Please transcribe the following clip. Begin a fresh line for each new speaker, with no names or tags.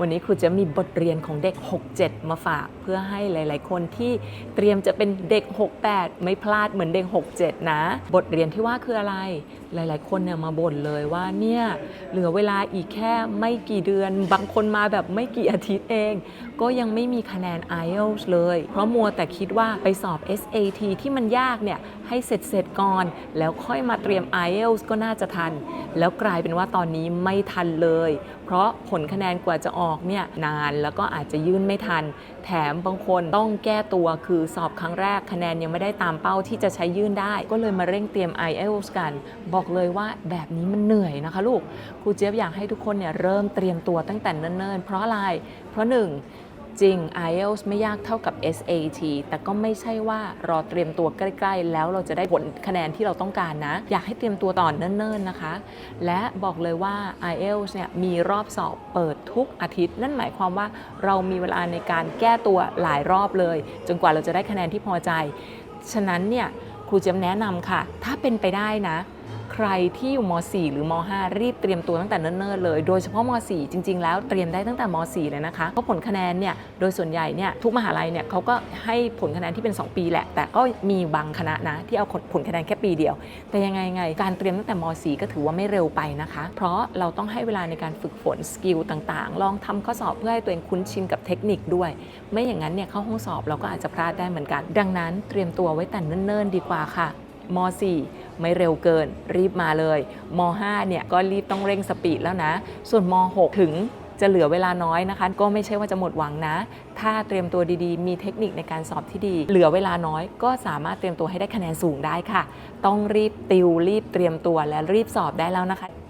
วันนี้ครูจะมีบทเรียนของเด็ก 67 มาฝาก เพื่อให้หลาย ๆ คนที่เตรียมจะเป็นเด็ก 68 ไม่พลาดเหมือนเด็ก 67 นะ บทเรียนที่ว่าคืออะไร หลาย ๆ คนเนี่ยมาบ่นเลยว่าเนี่ยเหลือเวลาอีกแค่ไม่กี่เดือน บางคนมาแบบไม่กี่อาทิตย์เอง ก็ยังไม่มีคะแนน IELTS เลย เพราะมัวแต่คิดว่าไปสอบ SAT ที่มันยากเนี่ยให้เสร็จเสร็จก่อน แล้วค่อยมาเตรียม IELTS ก็น่าจะทัน แล้วกลายเป็นว่าตอนนี้ไม่ทันเลย เพราะผลคะแนนกว่าจะออกเนี่ยนานแล้วก็อาจจะยื่นไม่ทัน แถมบางคนต้องแก้ตัวคือสอบครั้งแรกคะแนนยังไม่ได้ตามเป้าที่จะใช้ยื่นได้ ก็เลยมาเร่งเตรียม IELTS กันบอกอกเลยว่าแบบนี้มันเหนื่อยนะคะลูกครูเจี๊ยบอยากให้ทุกคนเนี่ยเริ่มเตรียมตัวตั้งแต่เนิ่นๆ เพราะอะไร เพราะหนึ่งจริง IELTS ไม่ยากเท่ากับ SAT แต่ก็ไม่ใช่ว่ารอเตรียมตัวใกล้ๆ แล้วเราจะได้ผลคะแนนที่เราต้องการนะ อยากให้เตรียมตัวต่อนเนิ่นๆนะคะ และบอกเลยว่า IELTS เนี่ยมีรอบสอบเปิดทุกอาทิตย์ นั่นหมายความว่าเรามีเวลาในการแก้ตัวหลายรอบเลย จนกว่าเราจะได้คะแนนที่พอใจ ฉะนั้นเนี่ยครูเจี๊ยบแนะนำค่ะ ถ้าเป็นไปได้นะ ใครที่อยู่ม .4 หรือม .5 รีบเตรียมตัวตั้งแต่เนิ่นๆเลย โดยเฉพาะม .4 จริง ๆ แล้วเตรียมได้ตั้งแต่ม .4 เลยนะคะเพราะผลคะแนนเนี่ยโดยส่วนใหญ่เนี่ยทุกมหาลัยเนี่ยเขาก็ให้ผลคะแนนที่เป็น 2 ปีแหละ แต่ก็มีบางคณะนะที่เอาผลคะแนนแค่ปีเดียว แต่ยังไงไงการเตรียมตั้งแต่ม .4 ก็ถือว่าไม่เร็วไปนะคะ เพราะเราต้องให้เวลาในการฝึกฝนสกิลต่างๆ ลองทำข้อสอบเพื่อให้ตัวเองคุ้นชินกับเทคนิคด้วย ไม่อย่างนั้นเนี่ยเข้าห้องสอบเราก็อาจจะพลาดได้เหมือนกัน ดังนั้นเตรียมตัวไว้แต่เนิ่นๆ ดีกว่าค่ะ ม .4 ไม่เร็วเกิน รีบมาเลยม .5 เนี่ยก็รีบต้องเร่งสปีดแล้วนะ ส่วนม .6 ถึงจะเหลือเวลาน้อยนะคะ ก็ไม่ใช่ว่าจะหมดหวังนะ ถ้าเตรียมตัวดีๆ มีเทคนิคในการสอบที่ดี เหลือเวลาน้อย ก็สามารถเตรียมตัวให้ได้คะแนนสูงได้ค่ะ ต้องรีบติวรีบเตรียมตัวและรีบสอบได้แล้วนะคะ